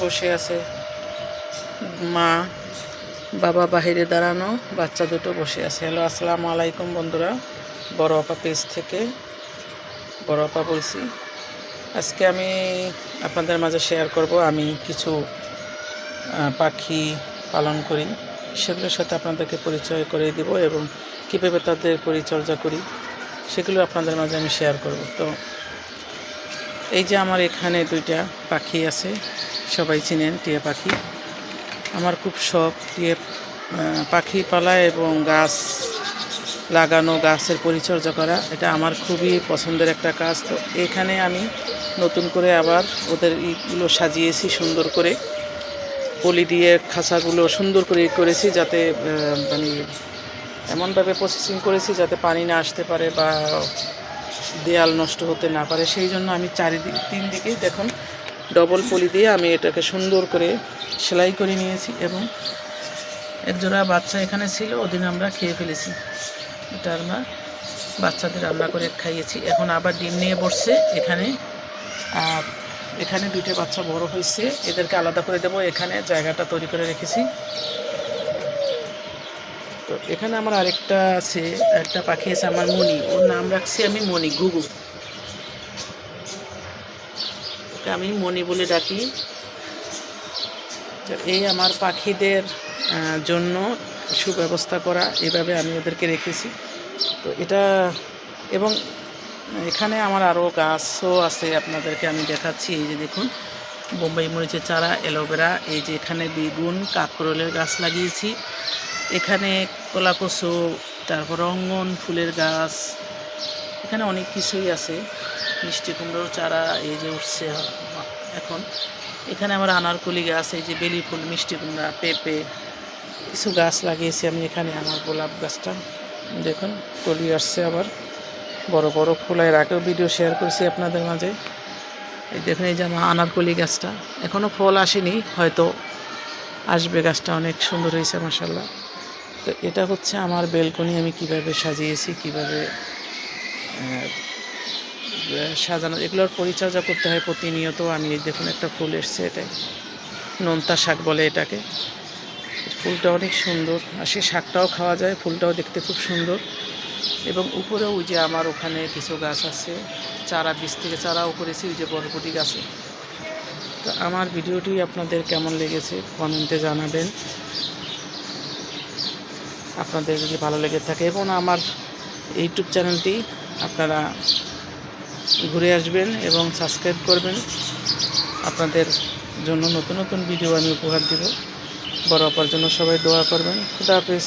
বসে আছে। মা, বাবা বাহিরে দাঁড়ানো, বাচ্চা দুটো বসে আছে। হ্যালো, আসসালামু আলাইকুম বন্ধুরা। বড় আপা পেজ থেকে বড় আপা বলছি। আজকে আমি আপনাদের মাঝে শেয়ার করব। আমি কিছু পাখি পালন করি। সেগুলোর সাথে আপনাদেরকে পরিচয় করে দিব এবং কীভাবে তাদের পরিচর্যা করি, সেগুলো আপনাদের মাঝে আমি শেয়ার করব। তো, এই যে আমার এখানে দুইটা পাখি আছে। সবাই চিনেন টিয়া পাখি। আমার খুব শখ টিয়া পাখি পালা এবং গাছ লাগানো, গাছের পরিচর্যা করা। এটা আমার খুবই পছন্দের একটা কাজ। তো এখানে আমি নতুন করে আবার ওদের ইগুলো সাজিয়েছি সুন্দর করে। পলি দিয়ে খাঁচাগুলো সুন্দর করে করেছি যাতে মানে এমনভাবে প্রসেসিং করেছি যাতে পানি না আসতে পারে বা দেয়াল নষ্ট হতে না পারে। সেই জন্য আমি চারিদিক তিন দিকেই দেখুন ডবল পলি দিয়ে আমি এটাকে সুন্দর করে সেলাই করে নিয়েছি এবং একজোড়া বাচ্চা এখানে ছিল, ওদিন আমরা খেয়ে ফেলেছি। এটা আমরা বাচ্চাদের রান্না করে খাইয়েছি। এখন আবার ডিম নিয়ে বসছে এখানে। আর এখানে দুইটা বাচ্চা বড় হয়েছে, এদেরকে আলাদা করে দেবো। এখানে জায়গাটা তৈরি করে রেখেছি। তো এখানে আমার আরেকটা আছে, একটা পাখি আছে আমার মণি। ওর নাম রাখছি আমি মণি ঘুঘু ওকে আমি মণি বলে ডাকি। এই আমার পাখিদের জন্য সুব্যবস্থা করা এভাবে আমি ওদেরকে রেখেছি। তো এটা, এবং এখানে আমার আরও গাছও আছে আপনাদেরকে আমি দেখাচ্ছি, এই যে দেখুন, বোম্বাই মরিচের চারা, অ্যালোভেরা, এই যে এখানে বেগুন, কাকরোলের গাছ লাগিয়েছি। এখানে কলাকসু তারপর অঙ্গন ফুলের গাছ, এখানে অনেক কিছুই আছে। মিষ্টি কুমড়োর চারা, এই যে উঠছে এখন। এখানে আমার আনারকলি গাছ এই যে বেলি ফুল, মিষ্টি কুমড়া, পেঁপে, কিছু গাছ লাগিয়েছি আমি এখানে, আমার গোলাপ গাছটা। দেখুন, কলি আসছে আবার। বড় বড় ফুল এর আগেও ভিডিও শেয়ার করছি আপনাদের মাঝে। এই দেখুন, এই যে আমার আনারকলি গাছটা। এখনও ফল আসেনি, হয়তো আসবে গাছটা, অনেক সুন্দর হয়েছে মাসাল্লাহ তো এটা হচ্ছে আমার বেলকনি, আমি কীভাবে সাজিয়েছি, কীভাবে সাজানো, এগুলোর পরিচর্যা করতে হয় প্রতিনিয়ত। আমি দেখুন একটা ফুল এসছে এটাই নোনতা শাক বলে এটাকে। ফুলটা অনেক সুন্দর, আর সে শাকটাও খাওয়া যায়, ফুলটাও দেখতে খুব সুন্দর। এবং উপরেও ওই যে আমার ওখানে কিছু গাছ আছে, চারা, বীজ থেকে চারাও করেছি ওই যে বরবটি গাছে। তো আমার ভিডিওটি আপনাদের কেমন লেগেছে কমেন্টে জানাবেন। আপনাদের যদি ভালো লেগে থাকে এবং আমার ইউটিউব চ্যানেলটি আপনারা ঘুরে আসবেন এবং সাবস্ক্রাইব করবেন। আপনাদের জন্য নতুন নতুন ভিডিও আমি উপহার দেব। বড় অপার জন্য সবাই দোয়া করবেন। খুদা হাফেজ।